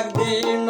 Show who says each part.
Speaker 1: একদিন